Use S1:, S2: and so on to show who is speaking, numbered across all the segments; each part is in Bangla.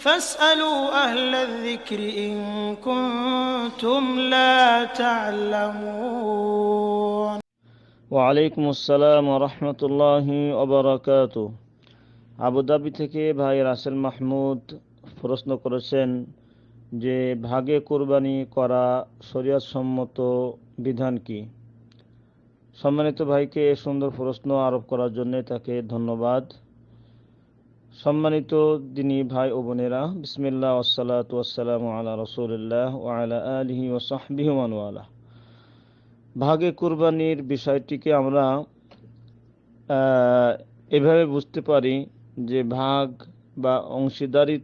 S1: فاسألوا أهل الذكر إن كنتم لا تعلمون
S2: ওয়ালাইকুম আসসালাম রহমতুল্লাহ ওবরাকাত আবুধাবি থেকে ভাই রাসেল মাহমুদ প্রশ্ন করেছেন যে ভাগে কোরবানি করা শরিয়াত সম্মত বিধান কি সম্মানিত ভাইকে এ সুন্দর প্রশ্ন আরোপ করার জন্য তাকে ধন্যবাদ সম্মানিত দিনী ভাই ও বোনেরা, বিসমিল্লাহ ওসালাত ওয়াসালাম আলা রসুলিল্লাহ ওয়ালা আলহি ওসাহবিহ মানওয়ালা ভাগে কুরবানির বিষয়টিকে আমরা এভাবে বুঝতে পারি যে ভাগ বা অংশীদারি,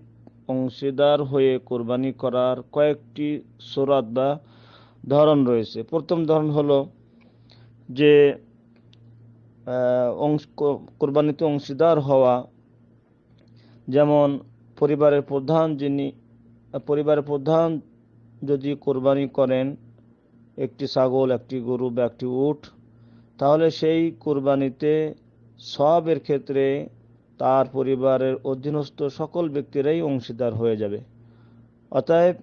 S2: অংশীদার হয়ে কোরবানি করার কয়েকটি সোরাত বা ধরন রয়েছে। প্রথম ধরন হলো যে অংশ, কোরবানিতে অংশীদার হওয়া যেমন পরিবারের প্রধান যিনি, পরিবারের প্রধান যদি কোরবানি করেন, একটি ছাগল, একটি গরু বা একটি উট, তাহলে সেই কোরবানিতে সবের ক্ষেত্রে তার পরিবারের অধীনস্থ সকল ব্যক্তিরাই অংশীদার হয়ে যাবে। অতএব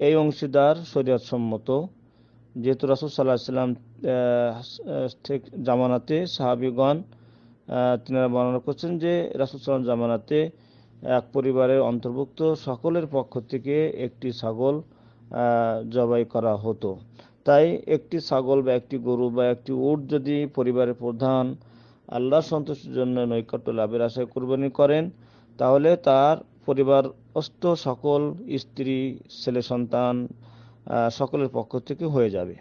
S2: এই অংশীদার শরীয়ত সম্মত যেহেতু রাসুল সাল্লাহ সাল্লাম জামানাতে সাহাবিগণ তিনারা বর্ণনা করছেন যে রাসুল সাল্লাম জামানাতে এক পরিবারের অন্তর্ভুক্ত সকলের পক্ষ থেকে একটি ছাগল জবাই করা হতো। তাই একটি ছাগল বা একটি গরু বা একটি উট যদি পরিবারের প্রধান আল্লাহ সন্তোষের জন্য নৈকট্য লাভের আশায় কোরবানি করেন, তাহলে তার পরিবার অস্ত সকল স্ত্রী, ছেলে, সন্তান সকলের পক্ষ থেকে হয়ে যাবে।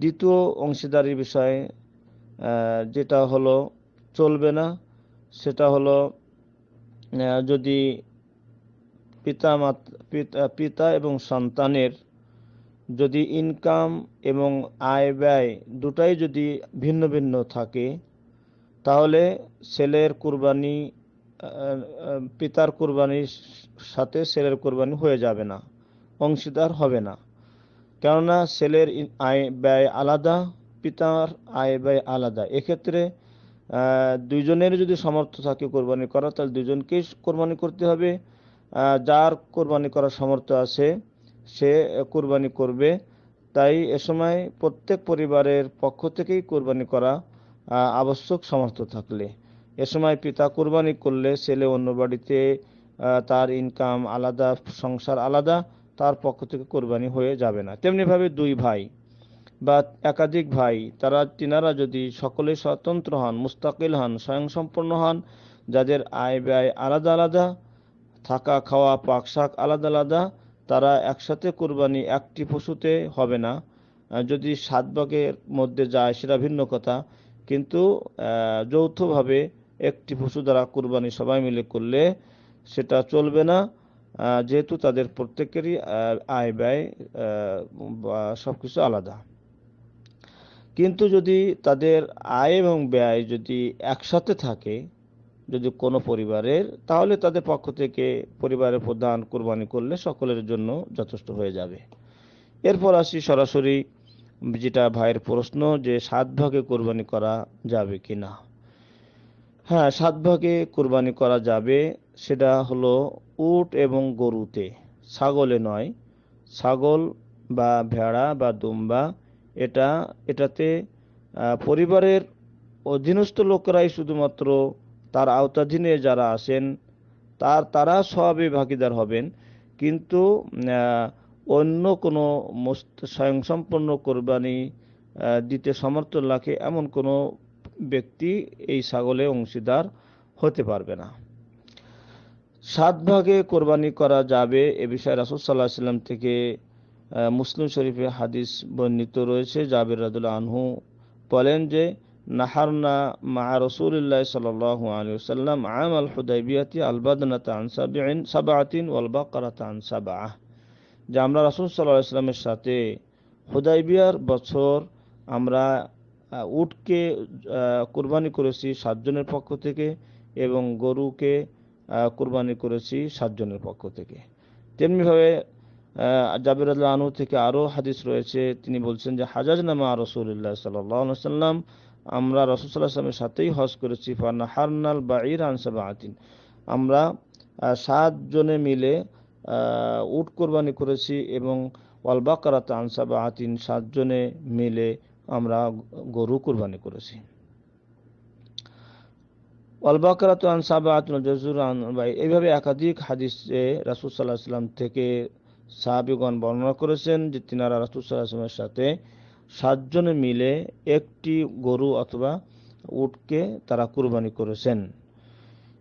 S2: দ্বিতীয় অংশীদারির বিষয়ে যেটা হলো চলবে না, সেটা হলো যদি পিতা পিতা এবং সন্তানের যদি ইনকাম এবং আয় ব্যয় দুটাই যদি ভিন্ন ভিন্ন থাকে, তাহলে ছেলের কুরবানি পিতার কুরবানির সাথে ছেলের কুরবানি হয়ে যাবে না, অংশীদার হবে না। কেননা ছেলের আয় ব্যয় আলাদা, পিতার আয় ব্যয় আলাদা। এক্ষেত্রে দুইজনের যদি সামর্থ্য থাকে কোরবানি করা, তাহলে দুজনকেই কোরবানি করতে হবে। যার কোরবানি করার সামর্থ্য আছে, সে কোরবানি করবে। তাই এ সময় প্রত্যেক পরিবারের পক্ষ থেকেই কোরবানি করা আবশ্যক সামর্থ্য থাকলে। এ সময় পিতা কোরবানি করলে ছেলে অন্য বাড়িতে তার ইনকাম আলাদা, সংসার আলাদা, তার পক্ষ থেকে কোরবানি হয়ে যাবে না। তেমনিভাবে দুই ভাই। বা একাধিক ভাই, তারা তিনারা যদি সকলে স্বতন্ত্র হন, মুস্তাকিল হন স্বয়ংসম্পন্ন হন, যাদের আয় ব্যয় আলাদা আলাদা, থাকা, খাওয়া, পাক শাক আলাদা আলাদা, তারা একসাথে কোরবানি একটি পশুতে হবে না। যদি সাত ভাগের মধ্যে যায় সেটা ভিন্ন কথা। কিন্তু যৌথভাবে একটি পশু দ্বারা কোরবানি সবাই মিলে করলে সেটা চলবে না। যেহেতু তাদের প্রত্যেকেরই আয় ব্যয় সব কিছু আলাদা। কিন্তু যদি তাদের আয় এবং ব্যয় যদি একসাথে থাকে, যদি কোনো পরিবারের, তাহলে তাদের পক্ষ থেকে পরিবারের প্রধান কোরবানি করলে সকলের জন্য যথেষ্ট হয়ে যাবে। এরপর আসি সরাসরি যেটা ভাইয়ের প্রশ্ন যে সাত ভাগে কোরবানি করা যাবে কি না হ্যাঁ সাত ভাগে কোরবানি করা যাবে, সেটা হলো উট এবং গরুতে। ছাগলে নয়, ছাগল বা ভেড়া বা দুম্বা এটা, এটাতে পরিবারের অধীনস্থ লোকেরাই শুধুমাত্র তার আওতাধীনে যারা আসেন তার, তারা সবে ভাগিদার হবেন। কিন্তু অন্য কোনো স্বয়ংসম্পন্ন কোরবানি দিতে সমর্থন রাখে এমন কোনো ব্যক্তি এই ছাগলে অংশীদার হতে পারবে না। সাত ভাগে কোরবানি করা যাবে এ বিষয়ে রাসুল সাল্লাহ সাল্লাম থেকে মুসলিম শরীফে হাদিস বর্ণিত রয়েছে। জাবির রাদুল আনহু বলেন যে, নাহারনা মা রসুল্লাহ সাল্লাহ আলী সাল্লাম আম আল হুদাইবিয়াতি আলবাদনাত আন সাবিন সাবাতিন ওয়াল বাকারাত আন সাবাহ যে আমরা রাসুল সাল্লাহ ইসলামের সাথে হুদাইবিয়ার বছর আমরা উটকে কোরবানি করেছি সাতজনের পক্ষ থেকে এবং গরুকে কোরবানি করেছি সাতজনের পক্ষ থেকে। তেমনিভাবে জাবির আনহু থেকে আরও হাদিস রয়েছে। তিনি বলছেন যে, হাজাজ নামা রসুল্লাহ সাল্লাহ সাল্লাম, আমরা রসুল্লাহ আসলামের সাথেই হজ করেছি। ফানা হারনাল বা আনসাবা আতিন আমরা সাতজনে মিলে উট কোরবানি করেছি এবং ওয়ালবাকারাত আনসাবা আতিন সাতজনে মিলে আমরা গরু কোরবানি করেছি। ওয়ালবাকারাত আনসাবা আতিন জজুর আন এইভাবে একাধিক হাদিসে রাসূল আলাইহি সাল্লাম থেকে সাহাবীগণ বর্ণনা করেছেন যে তিনারা রাসূল সাল্লাল্লাহু সাথে সাতজনে মিলে একটি গরু অথবা উটকে তারা কুরবানি করেছেন।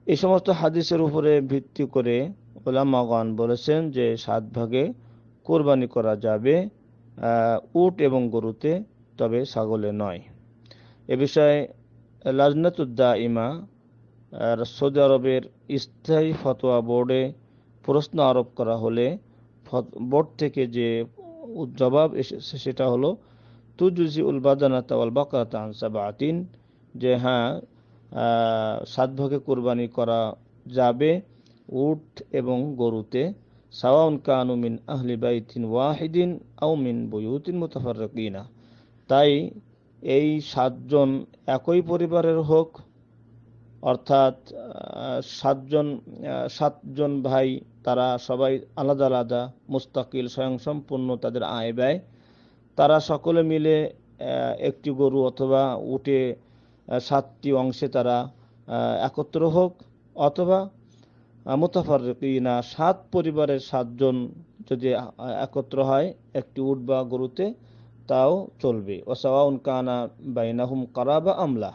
S2: এই সমস্ত হাদিসের উপরে ভিত্তি করে ওলামাগণ বলেছেন যে সাত ভাগে কোরবানি করা যাবে উট এবং গরুতে, তবে ছাগলে নয়। এ বিষয়ে লাজনাতুদ্দা ইমা সৌদি আরবের স্থায়ী ফতোয়া বোর্ডে প্রশ্ন আরোপ করা হলে বোর্ড থেকে যে জবাব এসেছে সেটা হলো তুজুজি উল বাদানাতা ওয়াল বাকারাতা আন সাবাতিন যে হ্যাঁ সাত ভাগে কোরবানি করা যাবে উট এবং গরুতে, সাওয়াউন কানু মিন আহলি বাইতিন ওয়াহিদিন আও মিন বুয়ুতিন মুতাফাররিকিনা। তাই এই সাতজন একই পরিবারের হোক অর্থাৎ সাতজন সাতজন ভাই তারা সবাই আলাদা আলাদা মুস্তাকিল স্বয়ংসম্পূর্ণ তাদের আয় ব্যয়। তারা সকলে মিলে একটি গরু অথবা আহ, সাতটি অংশে তারা একত্র হোক অথবা মোতাফারিনা সাত পরিবারের সাতজন যদি একত্র হয় একটি উট বা গরুতে তাও চলবে। ওসাওয়াউন কানা বাইনাহুম কারাবা আমলা।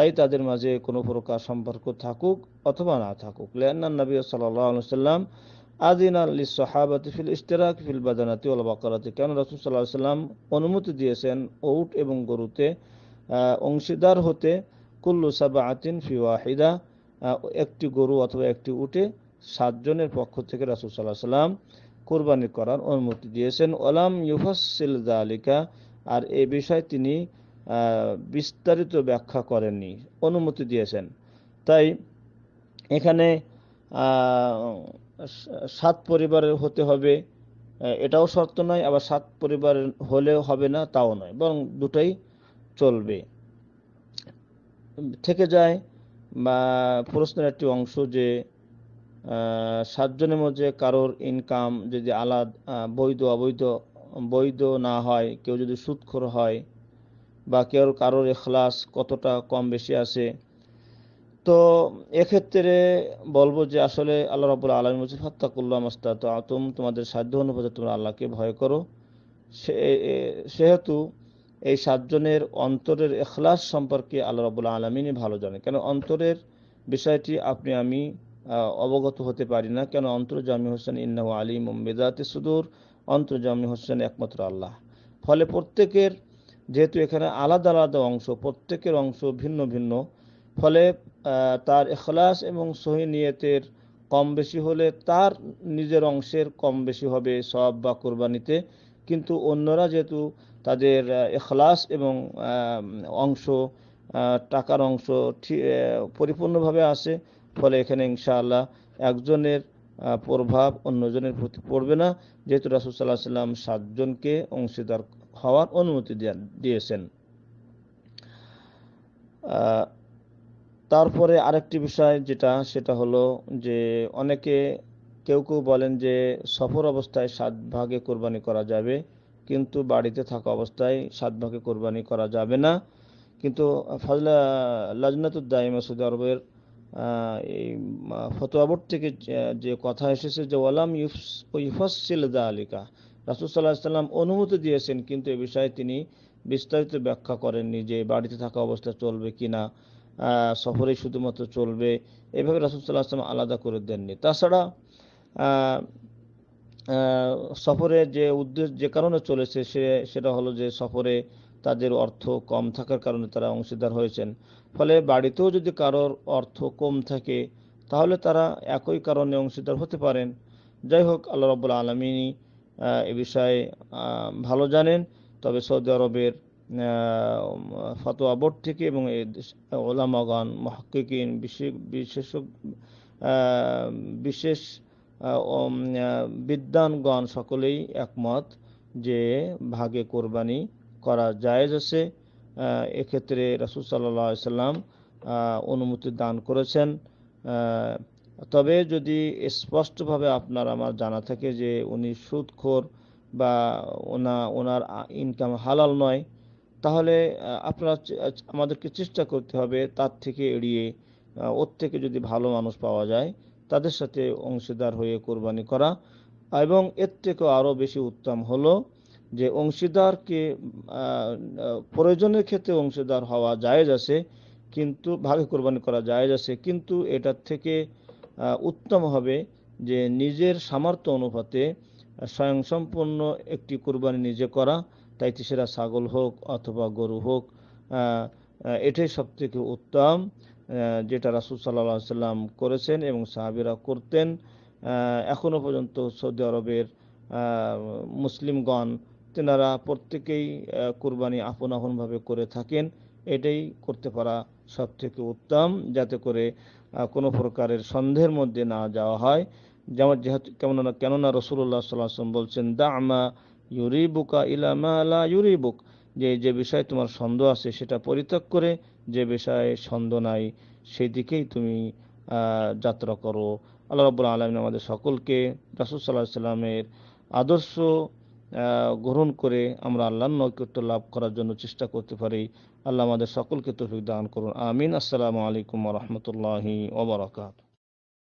S2: তাই তাদের মাঝে কোনো প্রকার সম্পর্ক থাকুক অথবা না থাকুক। লিআন্না নবী সাল্লাম আদিন আলী সাহাবাতি ফিল ইশতিরাক ফিল বাদানাতি ওয়াল বাকারাতি। কেন রাসূল আলাইহি সাল্লাম অনুমতি দিয়েছেন উট এবং গরুতে অংশীদার হতে? কুল্লু সাবাআতিন ফি ওয়াহিদা একটি গরু অথবা একটি উটে সাতজনের পক্ষ থেকে রাসূল আলাইহি সাল্লাম কোরবানি করার অনুমতি দিয়েছেন। ওলাম ইউফাসসিল যালিকা, আর এ বিষয়ে তিনি বিস্তারিত ব্যাখ্যা করেননি, অনুমতি দিয়েছেন। তাই এখানে সাত পরিবারের হতে হবে এটাও শর্ত নয়, আবার সাত পরিবারের হলেও হবে না, তাও নয়, বরং দুটাই চলবে। থেকে যায়, বা প্রশ্নের একটি অংশ যে সাতজনের মধ্যে কারোর ইনকাম যদি আলাদা বৈধ, অবৈধ, বৈধ না হয়, কেউ যদি সুদখোর হয় বা কেউ কারোর এখলাস কতটা কম বেশি আছে? তো এক্ষেত্রে বলব যে আসলে আল্লাহ রাবুল আলম বলছে ফাত্তাকুল্লাহ তো আতুম তোমাদের সাধ্য অনুপাতে তোমরা আল্লাহকে ভয় করো। সেহেতু এই সাতজনের অন্তরের এখলাস সম্পর্কে আল্লাহ রাবুল আলমিনই ভালো জানে। কেন অন্তরের বিষয়টি আপনি, আমি অবগত হতে পারি না। কেন অন্তর্জামী হোসেন ইন্নাহ আলী বেদাতে সুদূর, অন্তর্জামী হোসেন একমাত্র আল্লাহ। ফলে প্রত্যেকের যেহেতু এখানে আলাদা আলাদা অংশ, প্রত্যেকের অংশ ভিন্ন ভিন্ন, ফলে তার এখলাস এবং সহি নিয়তের কম বেশি হলে তার নিজের অংশের কম বেশি হবে সব বা কোরবানিতে। কিন্তু অন্যরা যেহেতু তাদের এখলাস এবং অংশ টাকার অংশ পরিপূর্ণভাবে আসে, ফলে এখানে ইনশাআল্লাহ একজনের প্রভাব অন্যজনের প্রতি পড়বে না। যেহেতু রাসুল সাল্লাহ সাল্লাম সাতজনকে অংশীদার হওয়ার অনুমতি দিয়া- দিয়েছেন। তারপরে আরেকটি বিষয় যেটা, সেটা হলো যে অনেকে কেউ কেউ বলেন যে সফর অবস্থায় সাত ভাগে কোরবানি করা যাবে, কিন্তু বাড়িতে থাকা অবস্থায় সাত ভাগে কোরবানি করা যাবে না। কিন্তু ফজলা লাজনাতুদ্দাইমা সৌদি আরবের এই ফতোয়া থেকে যে- কথা এসেছে যে, ওয়ালাম ইউফস- ইউফাসসিল আলিকা রাসুল সাল্লাহ সাল্লাম অনুমতি দিয়েছেন, কিন্তু এ বিষয়ে তিনি বিস্তারিত ব্যাখ্যা করেননি যে বাড়িতে থাকা অবস্থা চলবে কি না সফরে শুধুমাত্র চলবে, এভাবে রাসুল সাল্লাহ আসলাম আলাদা করে দেননি। তাছাড়া সফরে যে উদ্দেশ্য, যে কারণে চলেছে সে, সেটা হলো যে সফরে তাদের অর্থ কম থাকার কারণে তারা অংশীদার হয়েছেন। ফলে বাড়িতেও যদি কারোর অর্থ কম থাকে, তাহলে তারা একই কারণে অংশীদার হতে পারেন। যাই হোক, আল্লাহ রব্বুল আলমিনী এ বিষয়ে ভালো জানেন। তবে সৌদি আরবের ফতোয়া বোর্ড থেকে এবং ওলামাগণ মহাক্কিকিন বিশেষ বিশেষ বিশেষ আহ, বিদ্বানগণ সকলেই একমত যে ভাগে কোরবানি করা জায়েজ আছে। এক্ষেত্রে রাসুল সাল্লাম অনুমতি দান করেছেন। তবে যদি স্পষ্টভাবে আপনার আমার জানা থাকে যে উনি সুদখোর বা ওনা, ওনার ইনকাম হালাল নয়, তাহলে আপনারা আমাদেরকে চেষ্টা করতে হবে তার থেকে এড়িয়ে ওর থেকে যদি ভালো মানুষ পাওয়া যায়, তাদের সাথে অংশীদার হয়ে কোরবানি করা। এবং এর থেকেও আরও বেশি উত্তম হলো যে অংশীদারকে প্রয়োজনের ক্ষেত্রে অংশীদার হওয়া জায়েজ আছে, কিন্তু, ভাগে কোরবানি করা জায়েজ আছে, কিন্তু এটার থেকে উত্তম হবে যে নিজের সামর্থ্য অনুপাতে স্বয়ংসম্পূর্ণ একটি কোরবানি নিজে করা তাইতে সেটা ছাগল হোক অথবা গরু হোক এটাই সব থেকে উত্তম যেটা রাসুল সাল্লাহ সাল্লাম করেছেন এবং সাহাবিরা করতেন। আহ, এখনও পর্যন্ত সৌদি আরবের মুসলিমগণ তেনারা প্রত্যেকেই কোরবানি আপন আপনভাবে করে থাকেন এটাই করতে পারা সব থেকে উত্তম যাতে করে কোনো প্রকারের সন্দেহের মধ্যে না যাওয়া হয়। যেমন যেহেতু কেননা কেননা রসুল্লাহ সাল্লাম বলছেন দা আমা ইউরিবুকা ইলামা লা ইউরিবুক যে যে বিষয়ে তোমার সন্দেহ আছে সেটা পরিত্যাগ করে, যে বিষয়ে সন্দেহ নাই সেই দিকেই তুমি যাত্রা করো। আল্লাহ রব্বুল আলমিন আমাদের সকলকে রাসুল সাল্লাহ সাল্লামের আদর্শ গ্রহণ করে আমরা আল্লাহর নৈকট্য লাভ করার জন্য চেষ্টা করতে পারি। আল্লাহ আমাদের সকলকে তৌফিক দান করুন। আমিন। আসসালামু আলাইকুম রহমতুল্লাহি ওবরাকাত